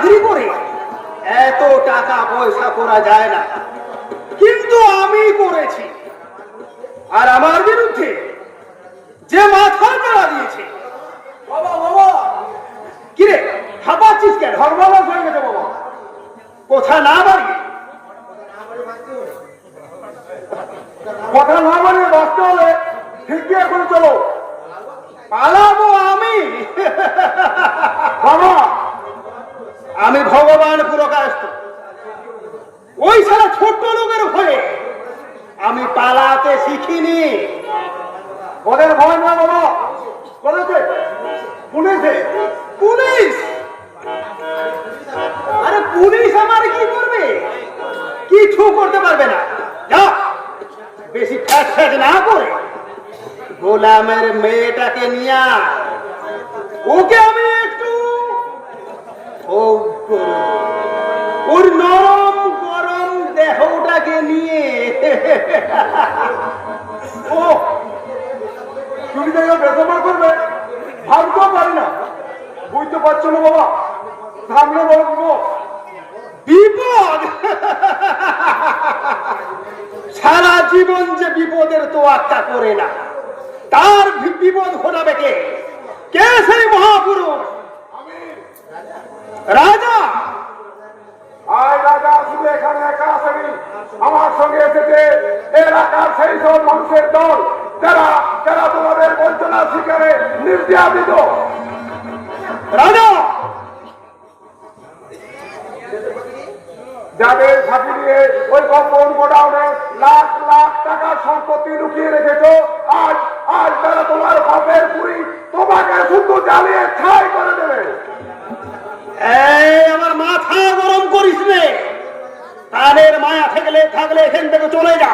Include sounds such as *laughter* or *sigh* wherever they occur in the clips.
চাকরি করে, এত টাকা পয়সা করা যায় না। কিন্তু আমি করেছি। আর আমার বিরুদ্ধে যে মাথা চাড়া দিয়েছে, বাবা বাবা। কিরে কেন? হয়ে গেছে, বাবা। কোথা না বাড়ি কথা না বানিয়ে বাঁচতে হলে ঠিক এখন চলো। পালাবো আমি বাবা আমি ভগবান পুরকাস্ত ওই সারা ছোট্ট লোকের ভয়ে আমি পালাতে শিখিনি ওদের ভয় না বাবা। করেছে? পুলিশে। পুলিশ! আরে পুলিশ আমার কি করবে? কিছু করতে পারবে না। যা। বেশি ফ্যাট ফ্যাট না করে। গোলামের মেয়েটাকে নিয়ে ওকে আমি একটু ওর নরম গরম দেহটাকে নিয়ে। *laughs* তুমি দেখো বেতমার করবে, ভাবতেও পারি না। বুঝতে পারছ না বাবা? সামনে বলব বিপদ! সারা জীবন যে বিপদের তোয়াক্কা করে না, তার বিপদ ঘটাবে কে? কে সেই মহাপুরুষ? রাজা! রাজা আমার সঙ্গে এসেছে, এলাকার সেই সব মানুষের দল। যারা যারা তোমাদের বঞ্চনার শিকারে নির্যাতিত। রাজা! যাদের ফাঁকি দিয়ে ওই কম্পন গোডাউনে লাখ লাখ টাকার সম্পত্তি লুকিয়ে রেখেছো, আজ আজ তারা তোমার বাপের পুরি তোমাকে শুধু জ্বালিয়ে ছাই করে দেবে। এই, আমার মাথা গরম করিস রে তাদের মায়া থাকলে থাকলে এখান থেকে চলে যা।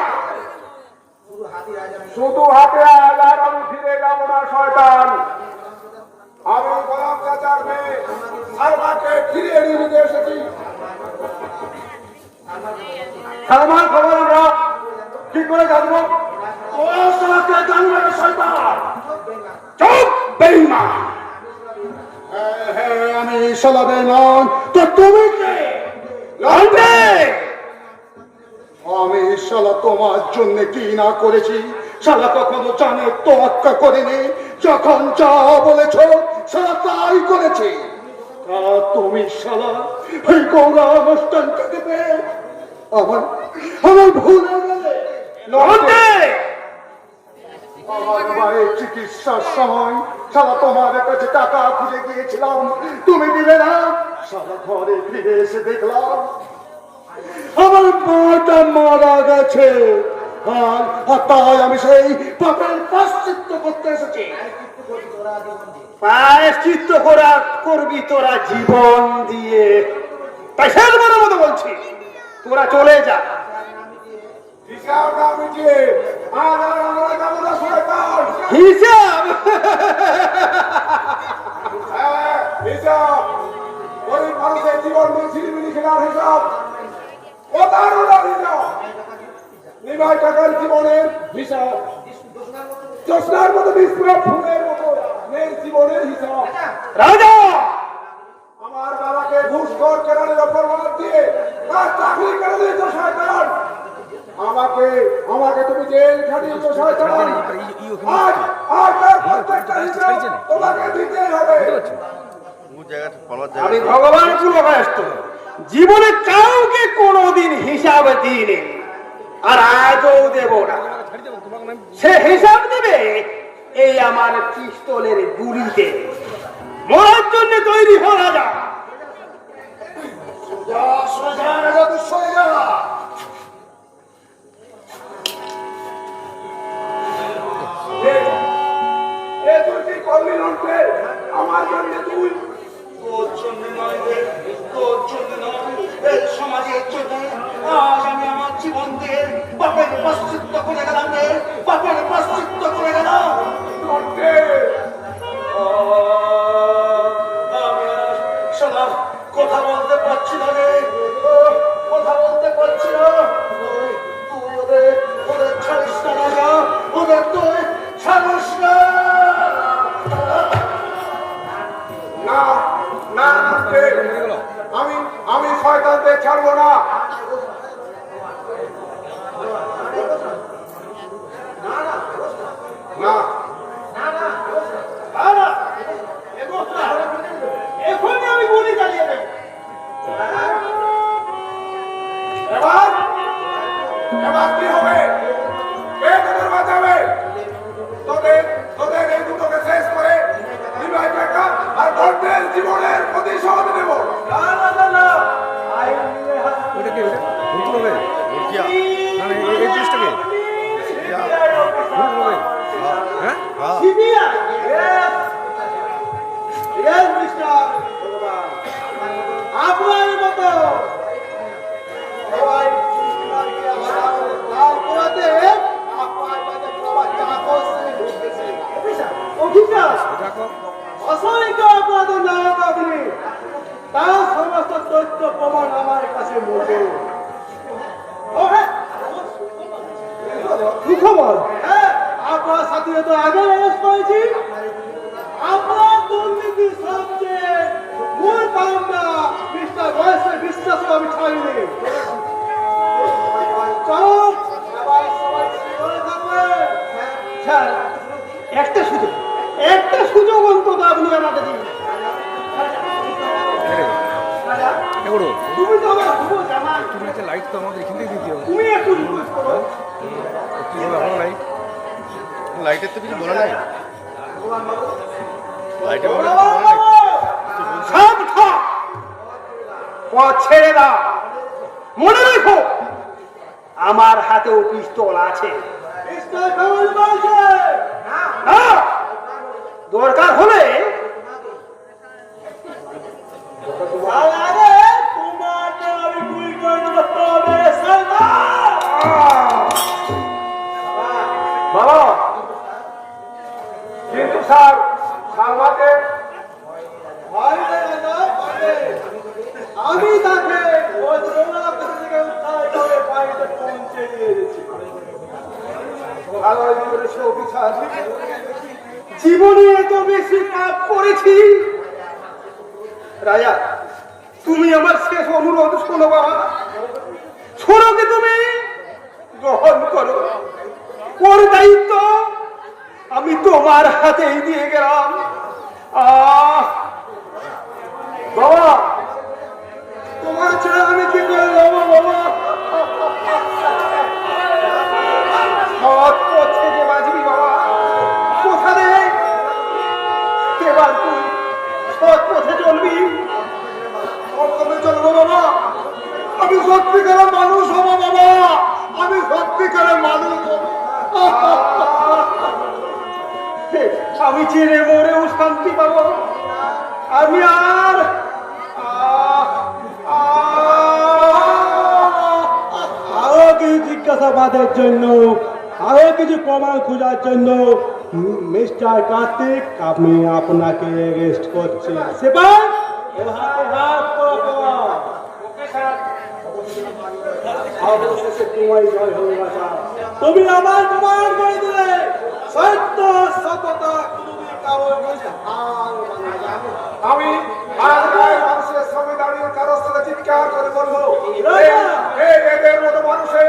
শুধু হাতে আজ আর আমি ফিরে যাব না শয়তান। আমি গোলাম চাচার মেয়ে সালমাকে ফিরিয়ে নিয়ে এসেছি। সালমান খবর আমরা কি করে জানব। না হ্যাঁ, হ্যাঁ, আমি নন তো তুমি কে? আমি তোমার জন্য কি না করেছি? শালা কখনো জানে তো আক্কা করেনি। যখন যা বলেছ শালা তাই করেছে। তুমি শালা ওই গৌরা অনুষ্ঠানটা দেবে। আমার আমার ভুলে গেলে। আমার মায়ের চিকিৎসার সময় শালা তোমার কাছে টাকা খুঁজে গিয়েছিলাম। তুমি দিলে না। শালা ঘরে ফিরে এসে দেখলাম। আমার মাটা মারা গেছে। আর তাই আমি সেই পাপের পাশ্চিত্য করতে এসেছি। প্রায়শ্চিত্ত করা করবি তোরা জীবন দিয়ে। তাই শেষবারের মতো বলছি তোরা চলে যা। হিসাব হ্যাঁ, হিসাব। গরিব মানুষের জীবন নিয়ে ঝিলিমিলি খেলার হিসাব। হিসাব নিমাই টাকার জীবনের হিসাব। জোসনার মতো বিস্ফোরক ফুলের মতো মেয়ের জীবনের হিসাব। রাজা! আমার বাবাকে ঘুষ ঘুষখোর কেরানের অপরাধ দিয়ে তার চাকরি করে দিয়েছ শয়তান। আমাকে আমাকে তুমি জেল খাটিয়েছ শয়তান। আজ আজ তার প্রত্যেকটা হিসাব তোমাকে দিতেই হবে। আমি জায়গা ভগবান পুরকায়স্ত জীবনে কাউকে কোনোদিন হিসাব দিইনি। আর আজও দেব না। সে হিসাব দেবে এই আমার পিস্তলের গুলিতে। মরার জন্য তৈরি হওয়া রাজা। আমার জন্য তুই তোর জন্য নয় তোর জন্য নয়, সমাজের জন্য আজ আমি আমার জীবন দিয়ে বাপের পাশ্চিত্য করে গেলাম রে বাপের পাশ্চিত্য করে গেলাম আমি শোনা কথা বলতে পারছি না রে কথা বলতে পারছি না তুই ওদের ওদের ছাড়িস না রাজা ওদের তুই ছাড়িস না না না নন্টে আমি ছাড়বো না না এবার কি হবে? অসংখ্য অপরাধের নায়ক আপনি তার সমস্ত তথ্য প্রমাণ আমার কাছে হ্যাঁ হ্যাঁ আপনার সাথে আগে অ্যারেস্ট করেছি আপনার দুর্নীতির সবচেয়ে মিস্টার বয়সের আমি ছাড়িনি লাইট তো আমাদের এখান থেকে দিতে হবে তুমি একটু রিকোয়েস্ট করো। কি হবে আমার লাইট লাইটের তো কিছু বলা নাই। লাইটের ব্যাপারে বাবা, কিছু বলা নাই। বাবা! সব ছেড়ে দাও। মনে রেখো। আমার হাতেও পিস্তল আছে। না, দরকার হলে জীবনে এত বেশি পাপ করেছি? রাজা, তুমি আমার শেষ অনুরোধ শোনো বাবা। শোনো কি তুমি? গ্রহণ করো। ওর দায়িত্ব আমি তোমার হাতেই দিয়ে গেলাম। আহ! বাবা, তোমার ছেড়ে আমি কি করে যাব বাবা? আমি সত্যিকারের মানুষ হব বাবা। আমি সত্যিকারের মানুষ *laughs* আমি চেনে মরেও শান্তি পাবো। আমি আর আরও কিছু জিজ্ঞাসাবাদের জন্য, আরও কিছু প্রমাণ খোঁজার জন্য মিস্টার কার্তিক আমি আপনাকে অ্যারেস্ট করছি। সেবার ও হাতে হাত তুমি আমার প্রমাণ করে দিলে। সত্য সততা। আমি মানুষের সামনে দাঁড়িয়ে কারোর সাথে চিৎকার করে বলব এদের মতো মানুষের